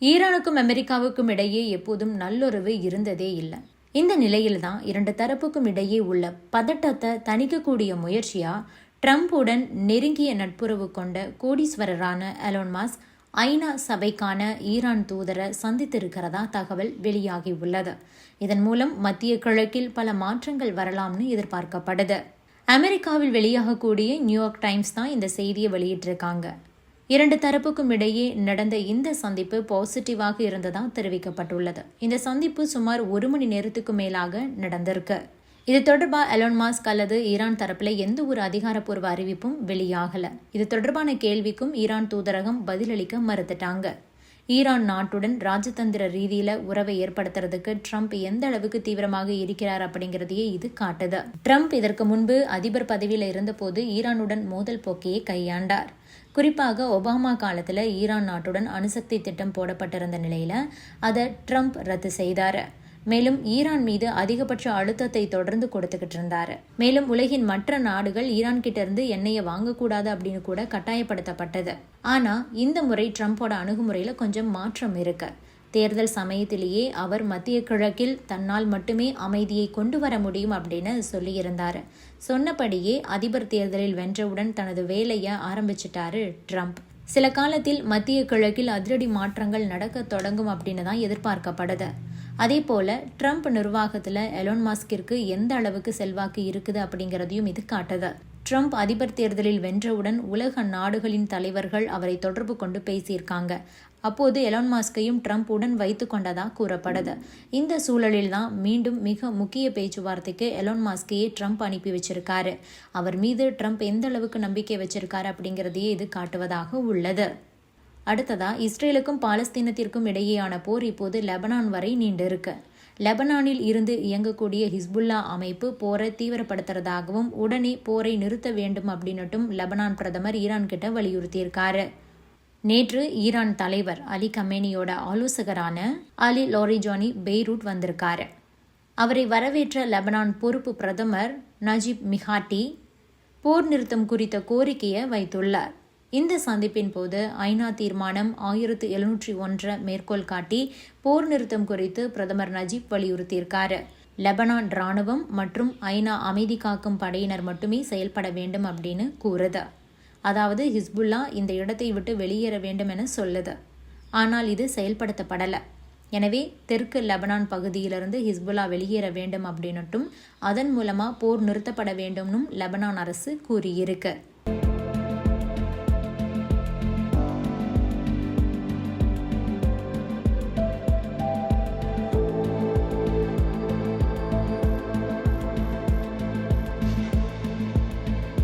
ஈரானுக்கும் அமெரிக்காவுக்கும் இடையே எப்போதும் நல்லுறவு இருந்ததே இல்லை. இந்த நிலையில்தான் இரண்டு தரப்புக்கும் இடையே உள்ள பதட்டத்தை தணிக்கக்கூடிய முயற்சியா ட்ரம்புடன் நெருங்கிய நட்புறவு கொண்ட கோடீஸ்வரரான அலோன் மாஸ்க் ஐநா சபைக்கான ஈரான் தூதரை சந்தித்திருக்கிறதா தகவல் வெளியாகி உள்ளது. இதன் மூலம் மத்திய கிழக்கில் பல மாற்றங்கள் வரலாம்னு எதிர்பார்க்கப்படுது. அமெரிக்காவில் வெளியாகக்கூடிய நியூயார்க் டைம்ஸ் தான் இந்த செய்தியை வெளியிட்டிருக்காங்க. இரண்டு தரப்புக்கும் இடையே நடந்த இந்த சந்திப்பு பாசிட்டிவாக இருந்ததா தெரிவிக்கப்பட்டுள்ளது. இந்த சந்திப்பு சுமார் ஒரு மணி நேரத்துக்கு மேலாக நடந்திருக்கு. இது தொடர்பாக அலோன் மாஸ்க் அல்லது ஈரான் தரப்பில் எந்த ஒரு அதிகாரப்பூர்வ அறிவிப்பும் வெளியாகல. இது தொடர்பான கேள்விக்கும் ஈரான் தூதரகம் பதிலளிக்க மறுத்துட்டாங்க. ஈரான் நாட்டுடன் ராஜதந்திர ரீதியில உறவை ஏற்படுத்துறதுக்கு ட்ரம்ப் எந்த அளவுக்கு தீவிரமாக இருக்கிறார் அப்படிங்கிறதையே இது காட்டுது. ட்ரம்ப் இதற்கு முன்பு அதிபர் பதவியில் இருந்தபோது ஈரானுடன் மோதல் போக்கையை கையாண்டார். குறிப்பாக ஒபாமா காலத்தில் ஈரான் நாட்டுடன் அணுசக்தி திட்டம் போடப்பட்டிருந்த நிலையில் அதை ட்ரம்ப் ரத்து செய்தார். மேலும் ஈரான் மீது அதிகபட்ச அழுத்தத்தை தொடர்ந்து கொடுத்துக்கிட்டு இருந்தார். மேலும் உலகின் மற்ற நாடுகள் ஈரான் கிட்ட இருந்து எண்ணெயை வாங்கக்கூடாது அப்படின்னு கூட கட்டாயப்படுத்தப்பட்டது. ஆனால் இந்த முறை ட்ரம்ப்போட அணுகுமுறையில் கொஞ்சம் மாற்றம் இருக்குது தேர்தல் சமயத்திலேயே அவர் மத்திய கிழக்கில் தன்னால் மட்டுமே அமைதியை கொண்டு வர முடியும் அப்படின்னு சொல்லியிருந்தார். சொன்னபடியே அதிபர் தேர்தலில் வென்றவுடன் தனது வேலையை ஆரம்பிச்சிட்டாரு ட்ரம்ப். சில காலத்தில் மத்திய கிழக்கில் அதிரடி மாற்றங்கள் நடக்க தொடங்கும் அப்படின்னு தான் எதிர்பார்க்கப்படுது. அதே போல ட்ரம்ப் நிர்வாகத்தில் எலோன் மாஸ்கிற்கு எந்த அளவுக்கு செல்வாக்கு இருக்குது அப்படிங்கிறதையும் இது காட்டுது. ட்ரம்ப் அதிபர் தேர்தலில் வென்றவுடன் உலக நாடுகளின் தலைவர்கள் அவரை தொடர்பு கொண்டு பேசியிருக்காங்க. அப்போது எலான் மாஸ்கையும் ட்ரம்ப் உடன் வைத்து கொண்டதாக கூறப்படுது இந்த சூழலில் தான் மீண்டும் மிக முக்கிய பேச்சுவார்த்தைக்கு எலான் மாஸ்கையே ட்ரம்ப் அனுப்பி வச்சிருக்காரு. அவர் மீது ட்ரம்ப் எந்த அளவுக்கு நம்பிக்கை வச்சிருக்காரு அப்படிங்கிறதையே இது காட்டுவதாக உள்ளது. அடுத்ததா இஸ்ரேலுக்கும் பாலஸ்தீனத்திற்கும் இடையேயான போர் இப்போது லெபனான் வரை நீண்டிருக்கு. லெபனானில் இருந்து இயங்கக்கூடிய ஹிஸ்புல்லா அமைப்பு போரை தீவிரப்படுத்துறதாகவும் உடனே போரை நிறுத்த வேண்டும் அப்படின்னுட்டும் லெபனான் பிரதமர் ஈரான் கிட்ட வலியுறுத்தியிருக்காரு. நேற்று ஈரான் தலைவர் அலி கமேனியோட ஆலோசகரான அலி லோரிஜானி பெய்ரூட் வந்திருக்காரு. அவரை வரவேற்ற லெபனான் பொறுப்பு பிரதமர் நஜீப் மிஹாட்டி போர் நிறுத்தம் குறித்த கோரிக்கையை வைத்துள்ளார். இந்த சந்திப்பின் போது ஐநா தீர்மானம் ஆயிரத்து எழுநூற்றி ஒன்றை மேற்கோள் காட்டி போர் நிறுத்தம் குறித்து பிரதமர் நஜீப் வலியுறுத்தியிருக்காரு. லெபனான் இராணுவம் மற்றும் ஐநா அமைதி காக்கும் படையினர் மட்டுமே செயல்பட வேண்டும் அப்படின்னு கூறுது. அதாவது ஹிஸ்புல்லா இந்த இடத்தை விட்டு வெளியேற வேண்டும் என சொல்லுது. ஆனால் இது செயல்படுத்தப்படலை. எனவே தெற்கு லெபனான் பகுதியிலிருந்து ஹிஸ்புல்லா வெளியேற வேண்டும் அப்படின்னுட்டும் அதன் மூலமாக போர் நிறுத்தப்பட வேண்டும்னும் லெபனான் அரசு கூறியிருக்கு.